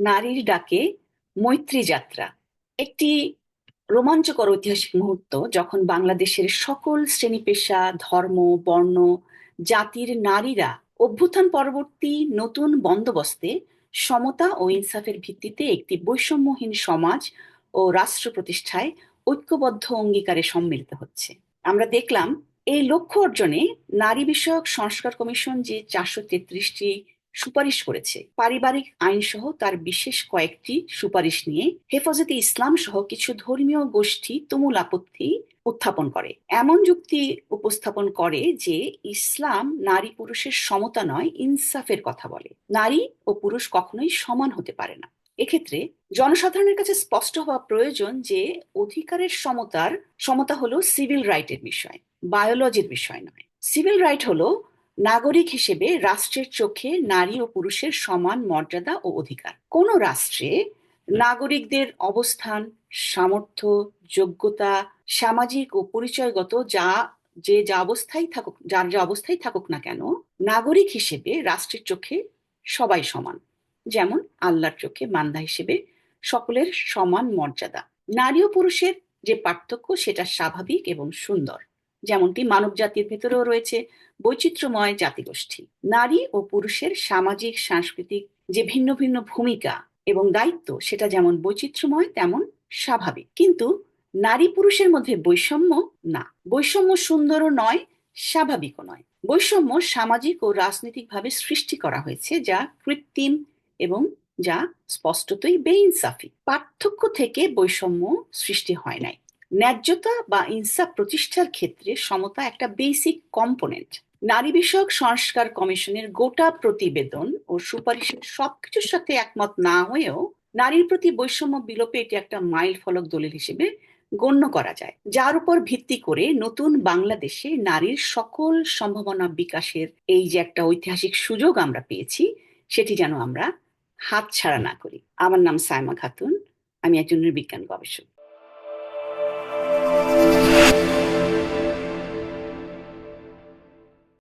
নারীর ডাকে মৈত্রী যাত্রা। একটি রোমাঞ্চকর ঐতিহাসিক মুহূর্ত যখন বাংলাদেশের সকল শ্রেণি পেশা, ধর্ম, বর্ণ, জাতির নারীরা অভ্যুত্থান পরবর্তী নতুন বন্দোবস্তে সমতা ও ইনসাফের ভিত্তিতে একটি বৈষম্যহীন সমাজ ও রাষ্ট্র প্রতিষ্ঠায় ঐক্যবদ্ধ অঙ্গীকারে সম্মিলিত হচ্ছে। আমরা দেখলাম, এই লক্ষ্য অর্জনে নারী বিষয়ক সংস্কার কমিশন যে চারশো তেত্রিশটি সুপারিশ করেছে। পারিবারিক আইন সহ তার বিশেষ কয়েকটি সুপারিশ নিয়ে হেফাজতে ইসলাম সহ কিছু ধর্মীয় গোষ্ঠী তুমুল আপত্তি উত্থাপন করে। এমন যুক্তি উপস্থাপন করে যে ইসলাম নারী পুরুষের সমতা নয়, ইনসাফের কথা বলে। নারী ও পুরুষ কখনোই সমান হতে পারে না। এক্ষেত্রে জনসাধারণের কাছে স্পষ্ট হওয়া প্রয়োজন যে অধিকারের সমতার, সমতা হলো সিভিল রাইটের বিষয়, বায়োলজির বিষয় নয়। সিভিল রাইট হলো নাগরিক হিসেবে রাষ্ট্রের চোখে নারী ও পুরুষের সমান মর্যাদা ও অধিকার। কোন রাষ্ট্রে নাগরিকদের অবস্থান সামর্থ্য যোগ্যতা সামাজিক ও পরিচয়গত যা যে যা অবস্থায় থাকুক যার যা অবস্থায় থাকুক না কেন নাগরিক হিসেবে রাষ্ট্রের চোখে সবাই সমান। যেমন আল্লাহর চোখে মান্দা হিসেবে সকলের সমান মর্যাদা। নারী ও পুরুষের যে পার্থক্য সেটা স্বাভাবিক এবং সুন্দর। যেমনটি মানব জাতির ভেতরেও রয়েছে বৈচিত্র্যময় জাতিগোষ্ঠী। নারী ও পুরুষের সামাজিক, সাংস্কৃতিক যে ভিন্ন ভিন্ন ভূমিকা এবং দায়িত্ব, সেটা যেমন বৈচিত্র্যময়, তেমন স্বাভাবিক। কিন্তু নারী পুরুষের মধ্যে বৈষম্য না। বৈষম্য সুন্দরও নয়, স্বাভাবিকও নয়। বৈষম্য সামাজিক ও রাজনৈতিকভাবে সৃষ্টি করা হয়েছে, যা কৃত্রিম এবং যা স্পষ্টতই বেইনসাফি। পার্থক্য থেকে বৈষম্য সৃষ্টি হয় নাই। ন্যায্যতা বা ইনসাফ প্রতিষ্ঠার ক্ষেত্রে সমতা একটা বেসিক কম্পোনেন্ট নারী বিষয়ক সংস্কার কমিশনের গোটা প্রতিবেদন ও সুপারিশের সবকিছুর সাথে একমত না হয়েও নারীর প্রতি বৈষম্য বিলোপে এটি একটা মাইল ফলক দলিল হিসেবে গণ্য করা যায়। যার উপর ভিত্তি করে নতুন বাংলাদেশে নারীর সকল সম্ভাবনা বিকাশের এই যে একটা ঐতিহাসিক সুযোগ আমরা পেয়েছি, সেটি যেন আমরা হাত ছাড়া না করি। আমার নাম সাইমা খাতুন, আমি একজন বিজ্ঞান গবেষক।